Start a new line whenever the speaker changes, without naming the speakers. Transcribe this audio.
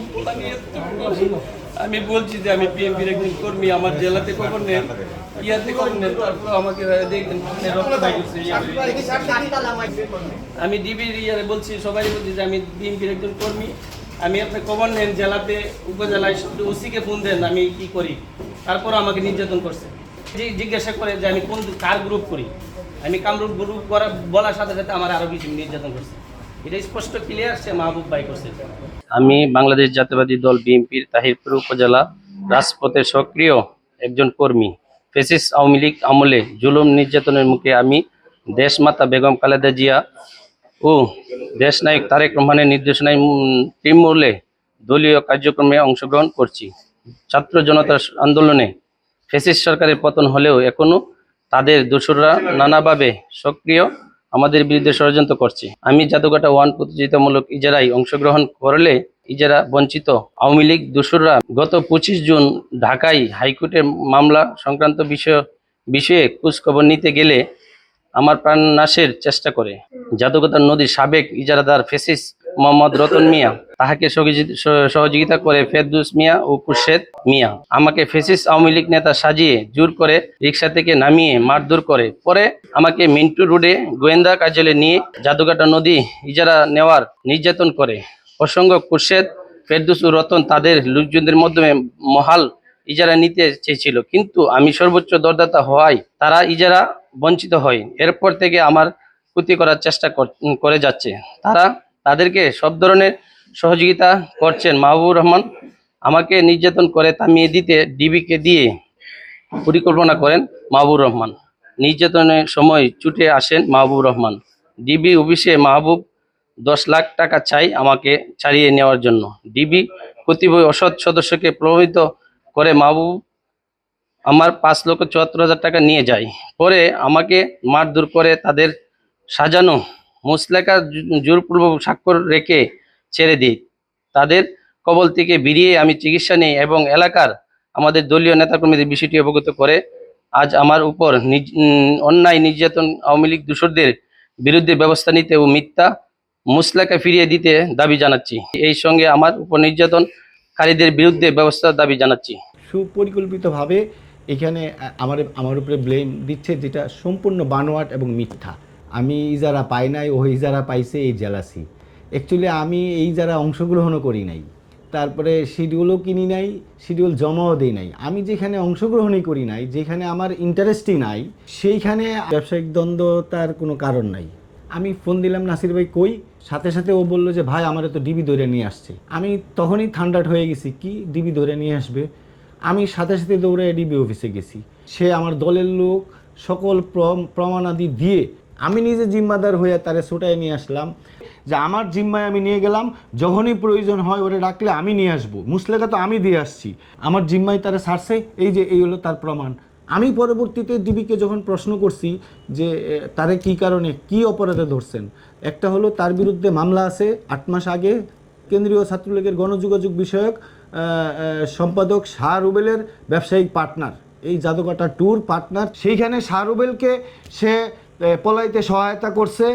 নিয়ে আমি বলছি যে আমি বিএনপির একজন কর্মী আমার জেলাতে খবর নেন ইয়াতে খবর নেন তারপর আমাকে দেখেন। আমি ডিবির ইয়ারে বলছি সবাই বলছি যে আমি বিএনপির একজন কর্মী। আমি আপনি খবর নেন জেলাতে উপজেলায় ওসিকে ফোন দেন আমি কি করি? তারপর আমাকে নির্যাতন করছে। জি- জিজ্ঞাসা করে যে আমি কোন কার গ্রুপ করি? আমি কামরূপ গ্রুপ করা বলার সাথে সাথে আমার আরও কিছু নির্যাতন করছে। এটা স্পষ্ট ক্লিয়ার সে মাহবুব ভাই করছে। আমি বাংলাদেশ জাতীয়বাদী দল বিএনপির তাহিরপুর উপজেলা রাজপথের সক্রিয় একজন কর্মী। ফেসিস আওয়ামী লীগ আমলে জুলুম নির্যাতনের মুখে আমি দেশমাতা বেগম খালেদা জিয়া ও দেশনায়ক তারেক রহমানের নির্দেশনায় তৃণমূলে দলীয় কার্যক্রমে অংশগ্রহণ করছি। ছাত্র জনতার আন্দোলনে ফেসিস সরকারের পতন হলেও এখনও তাদের দোসররা নানাভাবে সক্রিয় আমাদের বিরুদ্ধে ষড়যন্ত্র করছে। আমি জাদুঘাটা ওয়ান প্রতিযোগিতামূলক ইজারায় অংশগ্রহণ করলে ইজারা বঞ্চিত। আওয়ামী লীগ দোসররা গত পঁচিশ জুন ঢাকায় হাইকোর্টের মামলা সংক্রান্ত বিষয় বিষয়ে খোঁজখবর নিতে গেলে আমার প্রাণ নাশের চেষ্টা করে। জাদুঘাটার নদীর সাবেক ইজারাদার ফেসিস মোহাম্মদ রতন মিয়া। তাহাকে সহযোগি- সহ- সহযোগিতা করে ফেরদুস মিয়া ও কুশেদ মিয়া। আমাকে ফেসিস আওয়ামী লীগ নেতা সাজিয়ে জোর করে রিক্সা থেকে নামিয়ে মারধর করে। পরে আমাকে মিন্টু রোডে গোয়েন্দা কার্যালয়ে নিয়ে জাদুঘাটা নদী ইজারা নেওয়ার নির্যাতন করে। প্রসঙ্গ কুশেদ ফেরদুস ও রতন তাদের লোকজনদের মাধ্যমে মহাল ইজারা নিতে চেয়েছিল। কিন্তু আমি সর্বোচ্চ দরদাতা হওয়ায় তারা ইজারা বঞ্চিত হয়। এরপর থেকে আমার ক্ষতি করার চেষ্টা করে যাচ্ছে। তারা তাদেরকে সব ধরনের সহযোগিতা করছেন মাহবুবুর রহমান। আমাকে নির্যাতন করে থামিয়ে দিতে ডিবিকে দিয়ে পরিকল্পনা করেন মাহবুব রহমান। নির্যাতনের সময় ছুটে আসেন মাহবুব রহমান। ডিবি অফিসে মাহবুব দশ লাখ টাকা চাই আমাকে ছাড়িয়ে নেওয়ার জন্য। ডিবি কতিপয় অসৎ সদস্যকে প্রভাবিত করে মাহবুব আমার পাঁচ লক্ষ চুয়াত্তর হাজার টাকা নিয়ে যায়। পরে আমাকে মারধর করে তাদের সাজানো মুসলেকা জোরপূর্বক স্বাক্ষর রেখে ছেড়ে দিই। তাদের কবল থেকে বেরিয়ে আমি চিকিৎসা নিই এবং এলাকার আমাদের দলীয় নেতাকর্মীদের বিষয়টি অবগত করে আজ আমার উপর অন্যায় নির্যাতন আওয়ামী লীগ দূষরদের বিরুদ্ধে ব্যবস্থা নিতে ও মিথ্যা মুসলেকা ফিরিয়ে দিতে দাবি জানাচ্ছি। এই সঙ্গে আমার উপর নির্যাতনকারীদের বিরুদ্ধে ব্যবস্থার দাবি জানাচ্ছি।
সুপরিকল্পিতভাবে এখানে আমার আমার উপরে ব্লেম দিচ্ছে যেটা সম্পূর্ণ বানোয়াট এবং মিথ্যা। আমি ইজারা পাই নাই ও ইজারা পাইছে এই জেলাসি অ্যাকচুয়ালি আমি এই যারা অংশগ্রহণও করি নাই। তারপরে শিডিউলও কিনি নাই শিডিউল জমাও দিই নাই। আমি যেখানে অংশগ্রহণই করি নাই, যেখানে আমার ইন্টারেস্টই নাই, সেইখানে ব্যবসায়িক দ্বন্দ্বতার কোনো কারণ নাই। আমি ফোন দিলাম নাসির ভাই, কই? সাথে সাথে ও বলল যে, ভাই, আমার তো ডিবি ধরে নিয়ে আসছে। আমি তখনই থান্ডার্ড হয়ে গেছি, কি ডিবি ধরে নিয়ে আসবে? আমি সাথে সাথে দৌড়ে ডিবি অফিসে গেছি। সে আমার দলের লোক, সকল প্রম- প্রমাণাদি দিয়ে আমি নিজে জিম্মাদার হয়ে তারে ছোটায় নিয়ে আসলাম। যে আমার জিম্মায় আমি নিয়ে গেলাম, যখনই প্রয়োজন হয় ওরে ডাকলে আমি নিয়ে আসব। মুসলেকা তো আমি দিয়ে আসছি। আমার জিম্মায় তারা ছাড়ছে, এই যে এই হলো তার প্রমাণ। আমি পরবর্তীতে ডিবিকে যখন প্রশ্ন করছি যে তারে কি কারণে কি অপরাধে ধরছেন, একটা হলো তার বিরুদ্ধে মামলা আছে আট মাস আগে, কেন্দ্রীয় ছাত্রলীগের গণযোগাযোগ বিষয়ক সম্পাদক শাহ রুবেলের ব্যবসায়িক পার্টনার। এই জাদুকাটা ট্যুর পার্টনার সেইখানে শাহ রুবেলকে সে পলাইতে সহায়তা করছে।